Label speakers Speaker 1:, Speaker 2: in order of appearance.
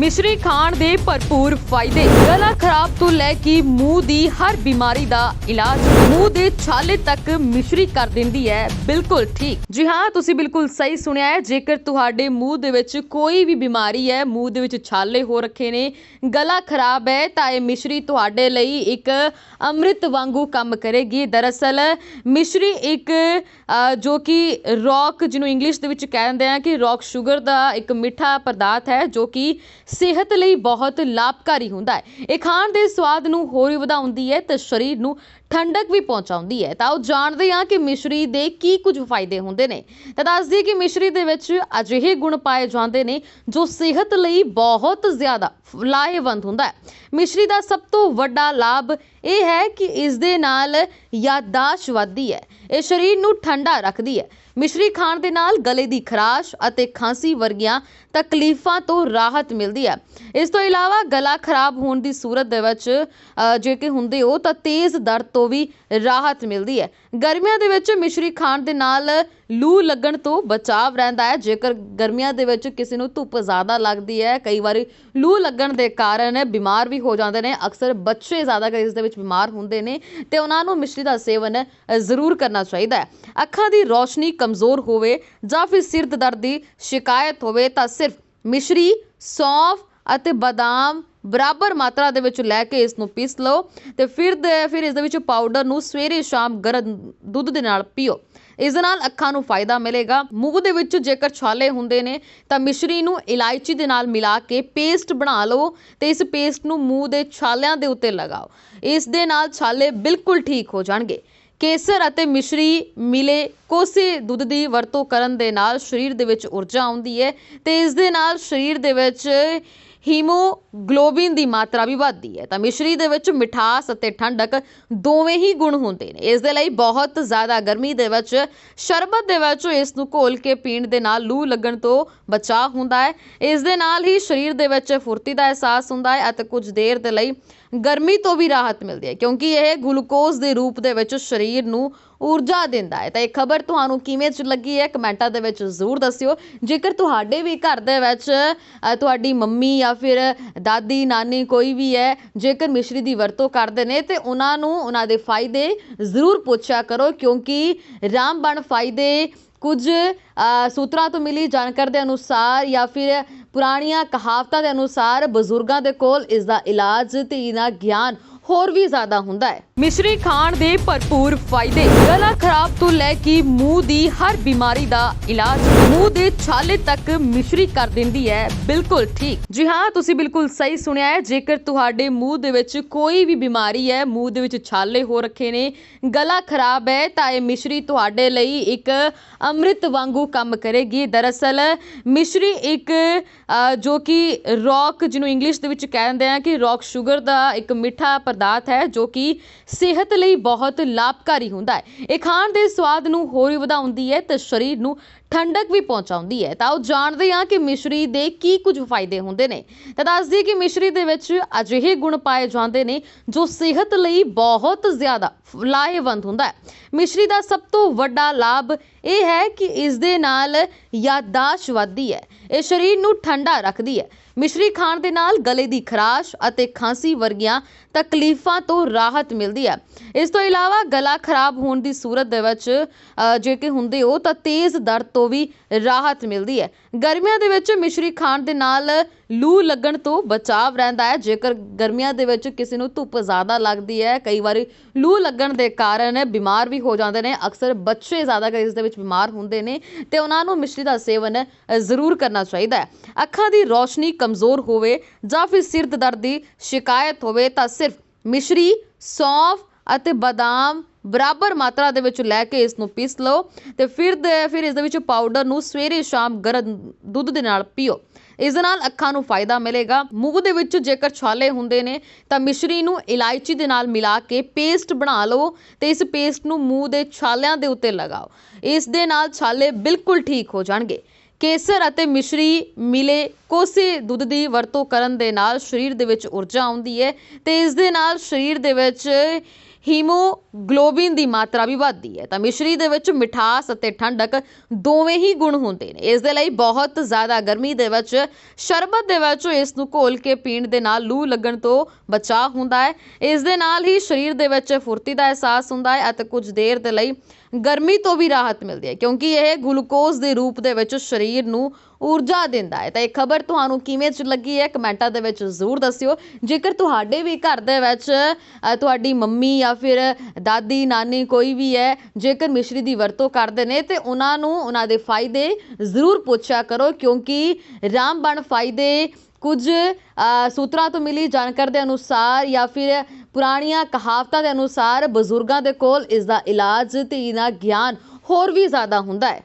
Speaker 1: ਮਿਸ਼ਰੀ ਖਾਣ ਦੇ ਭਰਪੂਰ ਫਾਇਦੇ। ਗਲਾ ਖਰਾਬ ਤੋਂ ਲੈ ਕੇ ਮੂੰਹ ਦੀ ਹਰ ਬਿਮਾਰੀ ਦਾ ਇਲਾਜ ਮੂੰਹ ਦੇ ਛਾਲੇ ਤੱਕ ਮਿਸ਼ਰੀ ਕਰ ਦਿੰਦੀ ਹੈ। ਬਿਲਕੁਲ ਠੀਕ। ਜੀ ਹਾਂ, ਤੁਸੀਂ ਬਿਲਕੁਲ ਸਹੀ ਸੁਣਿਆ ਹੈ। ਜੇਕਰ ਤੁਹਾਡੇ ਮੂੰਹ ਦੇ ਵਿੱਚ ਕੋਈ ਵੀ ਬਿਮਾਰੀ ਹੈ, ਮੂੰਹ ਦੇ ਵਿੱਚ ਛਾਲੇ ਹੋ ਰੱਖੇ ਨੇ, ਗਲਾ ਖਰਾਬ ਹੈ, ਤਾਂ ਇਹ ਮਿਸ਼ਰੀ ਤੁਹਾਡੇ ਲਈ ਇੱਕ ਅੰਮ੍ਰਿਤ ਵਾਂਗੂ ਕੰਮ ਕਰੇਗੀ। ਦਰਅਸਲ, ਮਿਸ਼ਰੀ ਇੱਕ ਜੋ ਕਿ ਰੌਕ ਜਿਹਨੂੰ ਇੰਗਲਿਸ਼ ਦੇ ਵਿੱਚ ਕਹਿੰਦੇ ਆ ਕਿ ਰੌਕ ਸ਼ੂਗਰ ਦਾ ਇੱਕ ਮਿੱਠਾ ਪਦਾਰਥ ਹੈ, ਜੋ ਕਿ ਸਿਹਤ ਲਈ ਬਹੁਤ ਲਾਭਕਾਰੀ ਹੁੰਦਾ ਹੈ। ਇਹ ਖਾਣ ਦੇ ਸਵਾਦ ਨੂੰ ਹੋਰ ਵੀ ਵਧਾਉਂਦੀ ਹੈ ਤੇ ਸਰੀਰ ਨੂੰ ਠੰਡਕ ਵੀ ਪਹੁੰਚਾਉਂਦੀ ਹੈ। ਤਾਂ ਉਹ ਜਾਣਦੇ ਹਾਂ ਕਿ ਮਿਸ਼ਰੀ ਦੇ ਕੀ ਕੁਝ ਫਾਇਦੇ ਹੁੰਦੇ ਨੇ। ਤਾਂ ਦੱਸਦੀ ਕਿ ਮਿਸ਼ਰੀ ਦੇ ਵਿੱਚ ਅਜਿਹੇ ਗੁਣ ਪਾਏ ਜਾਂਦੇ ਨੇ ਜੋ ਸਿਹਤ ਲਈ ਬਹੁਤ ਜ਼ਿਆਦਾ ਲਾਹੇਵੰਦ ਹੁੰਦਾ ਹੈ। ਮਿਸ਼ਰੀ ਦਾ ਸਭ ਤੋਂ ਵੱਡਾ ਲਾਭ ਇਹ ਹੈ ਕਿ ਇਸ ਦੇ ਨਾਲ ਯਾਦਾਸ਼ਤ ਵੱਧਦੀ ਹੈ। ਇਹ ਸਰੀਰ ਨੂੰ ਠੰਡਾ ਰੱਖਦੀ ਹੈ। ਮਿਸ਼ਰੀ ਖਾਣ ਦੇ ਨਾਲ ਗਲੇ ਦੀ ਖਰਾਸ਼ ਅਤੇ ਖਾਂਸੀ ਵਰਗੀਆਂ ਤਕਲੀਫਾਂ ਤੋਂ ਰਾਹਤ ਮਿਲਦੀ ਹੈ। ਇਸ ਤੋਂ ਇਲਾਵਾ ਗਲਾ ਖਰਾਬ ਹੋਣ ਦੀ ਸੂਰਤ ਦੇ ਵਿੱਚ ਜੇ ਕਿ ਹੁੰਦੇ ਹੋ, ਤਾਂ ਤੇਜ਼ ਦਰਦ ਤੋਂ ਵੀ ਰਾਹਤ ਮਿਲਦੀ ਹੈ। ਗਰਮੀਆਂ ਦੇ ਵਿੱਚ ਮਿਸ਼ਰੀ ਖਾਣ ਦੇ ਨਾਲ ਲੂ ਲੱਗਣ ਤੋਂ ਬਚਾਵ ਰਹਿੰਦਾ ਹੈ। ਜੇਕਰ ਗਰਮੀਆਂ ਦੇ ਵਿੱਚ ਕਿਸੇ ਨੂੰ ਧੁੱਪ ਜ਼ਿਆਦਾ ਲੱਗਦੀ ਹੈ, ਕਈ ਵਾਰੀ ਲੂ ਲੱਗਣ ਦੇ ਕਾਰਨ ਬਿਮਾਰ ਵੀ ਹੋ ਜਾਂਦੇ ਨੇ। ਅਕਸਰ ਬੱਚੇ ਜ਼ਿਆਦਾ ਇਸ ਦੇ ਵਿੱਚ ਬਿਮਾਰ ਹੁੰਦੇ ਨੇ ਤੇ ਉਹਨਾਂ ਨੂੰ ਮਿਸ਼ਰੀ ਦਾ ਸੇਵਨ ਜ਼ਰੂਰ ਕਰਨਾ ਚਾਹੀਦਾ ਹੈ। ਅੱਖਾਂ ਦੀ ਰੌਸ਼ਨੀ ਕਮਜ਼ੋਰ ਹੋਵੇ ਜਾਂ ਫਿਰ ਸਿਰ ਦਰਦ ਦੀ ਸ਼ਿਕਾਇਤ ਹੋਵੇ ਤਾਂ ਸਿਰਫ ਮਿਸ਼ਰੀ, ਸੌਂਫ ਅਤੇ ਬਦਾਮ ਬਰਾਬਰ ਮਾਤਰਾ ਦੇ ਵਿੱਚ ਲੈ ਕੇ ਇਸ ਨੂੰ ਪੀਸ ਲਓ ਤੇ ਫਿਰ ਫਿਰ ਇਸ ਦੇ ਵਿੱਚ ਪਾਊਡਰ ਨੂੰ ਸਵੇਰੇ ਸ਼ਾਮ ਗਰਮ ਦੁੱਧ ਦੇ ਨਾਲ ਪੀਓ। ਇਸ ਦੇ ਨਾਲ ਅੱਖਾਂ ਨੂੰ ਫਾਇਦਾ ਮਿਲੇਗਾ। ਮੂੰਹ ਦੇ ਵਿੱਚ ਜੇਕਰ ਛਾਲੇ ਹੁੰਦੇ ਨੇ ਤਾਂ ਮਿਸ਼ਰੀ ਨੂੰ ਇਲਾਇਚੀ ਦੇ ਨਾਲ ਮਿਲਾ ਕੇ ਪੇਸਟ ਬਣਾ ਲਓ ਤੇ ਇਸ ਪੇਸਟ ਨੂੰ ਮੂੰਹ ਦੇ ਛਾਲਿਆਂ ਦੇ ਉੱਤੇ ਲਗਾਓ। ਇਸ ਦੇ ਨਾਲ ਛਾਲੇ ਬਿਲਕੁਲ ਠੀਕ ਹੋ ਜਾਣਗੇ। ਕੇਸਰ ਅਤੇ ਮਿਸ਼ਰੀ ਮਿਲੇ ਕੋਸੇ ਦੁੱਧ ਦੀ ਵਰਤੋਂ ਕਰਨ ਦੇ ਨਾਲ ਸਰੀਰ ਦੇ ਵਿੱਚ ਊਰਜਾ ਆਉਂਦੀ ਹੈ ਤੇ ਇਸ ਦੇ ਨਾਲ ਸਰੀਰ ਦੇ ਵਿੱਚ ਹੀਮੋਗਲੋਬਿਨ ਦੀ ਮਾਤਰਾ ਵੀ ਵੱਧਦੀ ਹੈ। ਤਾਂ ਮਿਸ਼ਰੀ ਦੇ ਵਿੱਚ ਮਿਠਾਸ ਅਤੇ ਠੰਡਕ ਦੋਵੇਂ ਹੀ ਗੁਣ ਹੁੰਦੇ ਨੇ। ਇਸ ਦੇ ਲਈ ਬਹੁਤ ਜ਼ਿਆਦਾ ਗਰਮੀ ਦੇ ਵਿੱਚ, ਸ਼ਰਬਤ ਦੇ ਵਿੱਚ ਇਸ ਨੂੰ ਘੋਲ ਕੇ ਪੀਣ ਦੇ ਨਾਲ ਲੂ ਲੱਗਣ ਤੋਂ ਬਚਾਅ ਹੁੰਦਾ ਹੈ। ਇਸ ਦੇ ਨਾਲ ਹੀ ਸਰੀਰ ਦੇ ਵਿੱਚ ਫੁਰਤੀ ਦਾ ਅਹਿਸਾਸ ਹੁੰਦਾ ਹੈ ਅਤੇ ਕੁਝ ਦੇਰ ਦੇ ਲਈ ਗਰਮੀ ਤੋਂ ਵੀ ਰਾਹਤ ਮਿਲਦੀ ਹੈ, ਕਿਉਂਕਿ ਇਹ ਗਲੂਕੋਜ਼ ਦੇ ਰੂਪ ਦੇ ਵਿੱਚ ਸਰੀਰ ਨੂੰ ਊਰਜਾ ਦਿੰਦਾ ਹੈ। ਤਾਂ ਇਹ ਖਬਰ ਤੁਹਾਨੂੰ ਕਿਵੇਂ ਚ ਲੱਗੀ ਹੈ, ਕਮੈਂਟਾਂ ਦੇ ਵਿੱਚ ਜ਼ਰੂਰ ਦੱਸਿਓ। ਜੇਕਰ ਤੁਹਾਡੇ ਵੀ ਘਰ ਦੇ ਵਿੱਚ ਤੁਹਾਡੀ ਮੰਮੀ ਜਾਂ ਫਿਰ ਦਾਦੀ, ਨਾਨੀ ਕੋਈ ਵੀ ਹੈ, ਜੇਕਰ ਮਿਸ਼ਰੀ ਦੀ ਵਰਤੋਂ ਕਰਦੇ ਨੇ, ਤੇ ਉਹਨਾਂ ਨੂੰ ਉਹਨਾਂ ਦੇ ਫਾਇਦੇ ਜ਼ਰੂਰ ਪੁੱਛਿਆ ਕਰੋ, ਕਿਉਂਕਿ ਰਾਮਬਣ ਫਾਇਦੇ ਕੁਝ ਸੂਤਰਾਂ ਤੋਂ ਮਿਲੀ ਜਾਣਕਾਰੀ ਦੇ ਅਨੁਸਾਰ ਜਾਂ ਫਿਰ ਪੁਰਾਣੀਆਂ ਕਹਾਵਤਾਂ ਦੇ ਅਨੁਸਾਰ ਬਜ਼ੁਰਗਾਂ ਦੇ ਕੋਲ ਇਸ ਦਾ ਇਲਾਜ ਤੇ ਇਹਦਾ ਗਿਆਨ ਹੋਰ ਵੀ ਜ਼ਿਆਦਾ ਹੁੰਦਾ ਹੈ। ਮਿਸ਼ਰੀ ਖਾਣ ਦੇ ਭਰਪੂਰ ਫਾਇਦੇ। ਗਲਾ ਖਰਾਬ ਤੋਂ ਲੈ ਕੇ ਮੂੰਹ ਦੀ ਹਰ ਬਿਮਾਰੀ ਦਾ ਇਲਾਜ ਮੂੰਹ ਦੇ ਛਾਲੇ ਤੱਕ ਮਿਸ਼ਰੀ ਕਰ ਦਿੰਦੀ ਹੈ। ਬਿਲਕੁਲ ਠੀਕ। ਜੀ ਹਾਂ, ਤੁਸੀਂ ਬਿਲਕੁਲ ਸਹੀ ਸੁਣਿਆ ਹੈ। ਜੇਕਰ ਤੁਹਾਡੇ ਮੂੰਹ ਦੇ ਵਿੱਚ ਕੋਈ ਵੀ ਬਿਮਾਰੀ ਹੈ, ਮੂੰਹ ਦੇ ਵਿੱਚ ਛਾਲੇ ਹੋ ਰੱਖੇ ਨੇ, ਗਲਾ ਖਰਾਬ ਹੈ, ਤਾਂ ਇਹ ਮਿਸ਼ਰੀ ਤੁਹਾਡੇ ਲਈ ਇੱਕ ਅੰਮ੍ਰਿਤ ਵਾਂਗੂ ਕੰਮ ਕਰੇਗੀ। ਦਰਅਸਲ, ਮਿਸ਼ਰੀ ਇੱਕ ਜੋ ਕਿ ਰੌਕ, ਜਿਹਨੂੰ ਇੰਗਲਿਸ਼ ਦੇ ਵਿੱਚ ਕਹਿੰਦੇ ਆ ਕਿ ਰੌਕ ਸ਼ੂਗਰ ਦਾ ਇੱਕ ਮਿੱਠਾ ਪਦਾਰਥ ਹੈ ਜੋ ਕਿ ਸਿਹਤ ਲਈ ਬਹੁਤ ਲਾਭਕਾਰੀ ਹੁੰਦਾ ਹੈ। ਇਹ ਖਾਣ ਦੇ ਸਵਾਦ ਨੂੰ ਹੋਰ ਵੀ ਵਧਾਉਂਦੀ ਹੈ ਤੇ ਸਰੀਰ ਨੂੰ ਠੰਡਕ ਵੀ ਪਹੁੰਚਾਉਂਦੀ ਹੈ। ਤਾਂ ਉਹ ਜਾਣਦੇ ਹਾਂ ਕਿ ਮਿਸ਼ਰੀ ਦੇ ਕੀ ਕੁਝ ਫਾਇਦੇ ਹੁੰਦੇ ਨੇ। ਤਾਂ ਦੱਸ ਦਈਏ ਕਿ ਮਿਸ਼ਰੀ ਦੇ ਵਿੱਚ ਅਜਿਹੇ ਗੁਣ ਪਾਏ ਜਾਂਦੇ ਨੇ ਜੋ ਸਿਹਤ ਲਈ ਬਹੁਤ ਜ਼ਿਆਦਾ ਲਾਹੇਵੰਦ ਹੁੰਦਾ ਹੈ। ਮਿਸ਼ਰੀ ਦਾ ਸਭ ਤੋਂ ਵੱਡਾ ਲਾਭ ਇਹ ਹੈ ਕਿ ਇਸ ਦੇ ਨਾਲ ਯਾਦਾਸ਼ਤ ਵੱਧਦੀ ਹੈ। ਇਹ ਸਰੀਰ ਨੂੰ ਠੰਡਾ ਰੱਖਦੀ ਹੈ। ਮਿਸ਼ਰੀ ਖਾਣ ਦੇ ਨਾਲ ਗਲੇ ਦੀ ਖਰਾਸ਼ ਅਤੇ ਖਾਂਸੀ ਵਰਗੀਆਂ ਤਕਲੀਫਾਂ ਤੋਂ ਰਾਹਤ ਮਿਲਦੀ ਹੈ। ਇਸ ਤੋਂ ਇਲਾਵਾ ਗਲਾ ਖਰਾਬ ਹੋਣ ਦੀ ਸੂਰਤ ਦੇ ਵਿੱਚ ਜੇ ਕਿ ਹੁੰਦੇ ਹੋ ਤਾਂ ਤੇਜ਼ ਦਰਦ ਤੋਂ ਵੀ ਰਾਹਤ ਮਿਲਦੀ ਹੈ। ਗਰਮੀਆਂ ਦੇ ਵਿੱਚ ਮਿਸ਼ਰੀ ਖਾਣ ਦੇ ਨਾਲ ਲੂ ਲੱਗਣ ਤੋਂ ਬਚਾਵ ਰਹਿੰਦਾ ਹੈ। ਜੇਕਰ ਗਰਮੀਆਂ ਦੇ ਵਿੱਚ ਕਿਸੇ ਨੂੰ ਧੁੱਪ ਜ਼ਿਆਦਾ ਲੱਗਦੀ ਹੈ, ਕਈ ਵਾਰੀ ਲੂ ਲੱਗਣ ਦੇ ਕਾਰਨ ਬਿਮਾਰ ਵੀ ਹੋ ਜਾਂਦੇ ਨੇ। ਅਕਸਰ ਬੱਚੇ ਜ਼ਿਆਦਾ ਇਸ ਦੇ ਵਿੱਚ ਬਿਮਾਰ ਹੁੰਦੇ ਨੇ ਤੇ ਉਹਨਾਂ ਨੂੰ ਮਿਸ਼ਰੀ ਦਾ ਸੇਵਨ ਜ਼ਰੂਰ ਕਰਨਾ ਚਾਹੀਦਾ ਹੈ। ਅੱਖਾਂ ਦੀ ਰੌਸ਼ਨੀ ਕਮਜ਼ੋਰ ਹੋਵੇ ਜਾਂ ਫਿਰ ਸਿਰ ਦਰਦ ਦੀ ਸ਼ਿਕਾਇਤ ਹੋਵੇ ਤਾਂ ਸਿਰਫ ਮਿਸ਼ਰੀ, ਸੌਂਫ ਅਤੇ ਬਦਾਮ ਬਰਾਬਰ ਮਾਤਰਾ ਦੇ ਵਿੱਚ ਲੈ ਕੇ ਇਸ ਨੂੰ ਪੀਸ ਲਓ ਤੇ ਫਿਰ ਫਿਰ ਇਸ ਦੇ ਵਿੱਚ ਪਾਊਡਰ ਨੂੰ ਸਵੇਰੇ ਸ਼ਾਮ ਗਰਮ ਦੁੱਧ ਦੇ ਨਾਲ ਪੀਓ। ਇਸ ਦੇ ਨਾਲ ਅੱਖਾਂ ਨੂੰ ਫਾਇਦਾ ਮਿਲੇਗਾ। ਮੂੰਹ ਦੇ ਵਿੱਚ ਜੇਕਰ ਛਾਲੇ ਹੁੰਦੇ ਨੇ, ਤਾਂ ਮਿਸ਼ਰੀ ਨੂੰ ਇਲਾਇਚੀ ਦੇ ਨਾਲ ਮਿਲਾ ਕੇ ਪੇਸਟ ਬਣਾ ਲਓ ਤੇ ਇਸ ਪੇਸਟ ਨੂੰ ਮੂੰਹ ਦੇ ਛਾਲਿਆਂ ਦੇ ਉੱਤੇ ਲਗਾਓ। ਇਸ ਦੇ ਨਾਲ ਛਾਲੇ ਬਿਲਕੁਲ ਠੀਕ ਹੋ ਜਾਣਗੇ। ਕੇਸਰ ਅਤੇ ਮਿਸ਼ਰੀ ਮਿਲੇ ਕੋਸੇ ਦੁੱਧ ਦੀ ਵਰਤੋਂ ਕਰਨ ਦੇ ਨਾਲ ਸਰੀਰ ਦੇ ਵਿੱਚ ਊਰਜਾ ਆਉਂਦੀ ਹੈ ਤੇ ਇਸ ਦੇ ਨਾਲ ਸਰੀਰ ਦੇ ਵਿੱਚ ਹੀਮੋਗਲੋਬਿਨ ਦੀ ਮਾਤਰਾ ਵੀ ਵੱਧਦੀ ਹੈ। ਤਾਂ ਮਿਸ਼ਰੀ ਦੇ ਵਿੱਚ ਮਿਠਾਸ ਅਤੇ ਠੰਡਕ ਦੋਵੇਂ ਹੀ ਗੁਣ ਹੁੰਦੇ ਨੇ। ਇਸ ਦੇ ਲਈ ਬਹੁਤ ਜ਼ਿਆਦਾ ਗਰਮੀ ਦੇ ਵਿੱਚ, ਸ਼ਰਬਤ ਦੇ ਵਿੱਚ ਇਸ ਨੂੰ ਘੋਲ ਕੇ ਪੀਣ ਦੇ ਨਾਲ ਲੂ ਲੱਗਣ ਤੋਂ ਬਚਾਅ ਹੁੰਦਾ ਹੈ। ਇਸ ਦੇ ਨਾਲ ਹੀ ਸਰੀਰ ਦੇ ਵਿੱਚ ਫੁਰਤੀ ਦਾ ਅਹਿਸਾਸ ਹੁੰਦਾ ਹੈ ਅਤੇ ਕੁਝ ਦੇਰ ਦੇ ਲਈ ਗਰਮੀ ਤੋਂ ਵੀ ਰਾਹਤ ਮਿਲਦੀ ਹੈ, ਕਿਉਂਕਿ ਇਹ ਗਲੂਕੋਜ਼ ਦੇ ਰੂਪ ਦੇ ਵਿੱਚ ਸਰੀਰ ਨੂੰ ਊਰਜਾ ਦਿੰਦਾ ਹੈ। ਤਾਂ ਇਹ ਖਬਰ ਤੁਹਾਨੂੰ ਕਿਵੇਂ ਚ ਲੱਗੀ ਹੈ, ਕਮੈਂਟਾਂ ਦੇ ਵਿੱਚ ਜ਼ਰੂਰ ਦੱਸਿਓ। ਜੇਕਰ ਤੁਹਾਡੇ ਵੀ ਘਰ ਦੇ ਵਿੱਚ ਤੁਹਾਡੀ ਮੰਮੀ ਜਾਂ ਫਿਰ ਦਾਦੀ, ਨਾਨੀ ਕੋਈ ਵੀ ਹੈ, ਜੇਕਰ ਮਿਸ਼ਰੀ ਦੀ ਵਰਤੋਂ ਕਰਦੇ ਨੇ, ਤੇ ਉਹਨਾਂ ਨੂੰ ਉਹਨਾਂ ਦੇ ਫਾਇਦੇ ਜ਼ਰੂਰ ਪੁੱਛਿਆ ਕਰੋ, ਕਿਉਂਕਿ ਰਾਮਬਣ ਫਾਇਦੇ ਕੁਝ ਸੂਤਰਾਂ ਤੋਂ ਮਿਲੀ ਜਾਣਕਾਰੀ ਦੇ ਅਨੁਸਾਰ ਜਾਂ ਫਿਰ ਪੁਰਾਣੀਆਂ ਕਹਾਵਤਾਂ ਦੇ ਅਨੁਸਾਰ ਬਜ਼ੁਰਗਾਂ ਦੇ ਕੋਲ ਇਸ ਦਾ ਇਲਾਜ ਤੇ ਇਹਦਾ ਗਿਆਨ ਹੋਰ ਵੀ ਜ਼ਿਆਦਾ ਹੁੰਦਾ ਹੈ।